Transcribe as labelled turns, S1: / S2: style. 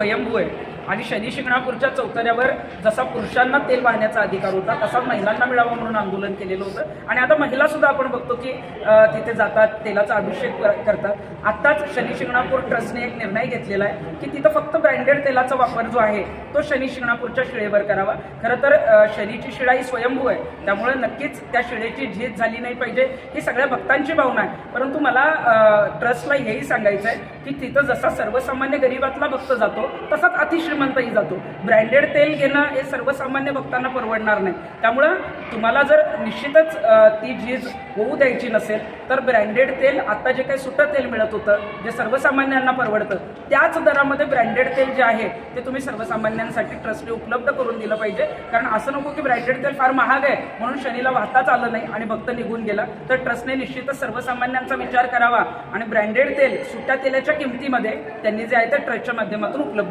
S1: स्वयंभू आहे आणि शनी शिंगणापूरच्या चौतऱ्यावर जसा पुरुषांना तेल वाहण्याचा अधिकार होता तसा महिलांना मिळावा म्हणून आंदोलन केलेलं होतं. आणि आता महिलासुद्धा आपण बघतो की तिथे जातात तेलाचा अभिषेक कर- करतात. आत्ताच शनी शिंगणापूर ट्रस्टने एक निर्णय घेतलेला आहे की तिथं फक्त ब्रँडेड तेलाचा वापर जो आहे तो शनी शिंगणापूरच्या शिळेवर करावा. खरं तर शनीची शिळा ही स्वयंभू आहे. त्यामुळे नक्कीच त्या शिळेची झीज झाली नाही पाहिजे ही सगळ्या भक्तांची भावना आहे. परंतु मला ट्रस्टला हेही सांगायचं आहे की तिथं जसा सर्वसामान्य गरीबातला भक्त जातो तसाच अतिश्रीमंतही जातो. ब्रँडेड तेल घेणं हे सर्वसामान्य भक्तांना परवडणार नाही. त्यामुळं तुम्हाला जर निश्चितच ती झीज होऊ द्यायची नसेल तर ब्रँडेड तेल आत्ता जे काही सुटं तेल मिळत होतं जे सर्वसामान्यांना परवडतं त्याच दरामध्ये ब्रँडेड तेल जे आहे ते तुम्ही सर्वसामान्यांसाठी ट्रस्टने उपलब्ध करून दिलं पाहिजे. कारण असं नको की ब्रँडेड तेल फार महाग आहे म्हणून शनीला वाहताच आलं नाही आणि भक्त निघून गेला. तर ट्रस्टने निश्चितच सर्वसामान्यांचा विचार करावा आणि ब्रँडेड तेल सुट्या तेलाच्या किमतीमध्ये त्यांनी जे आहे ते ट्रस्टच्या माध्यमातून उपलब्ध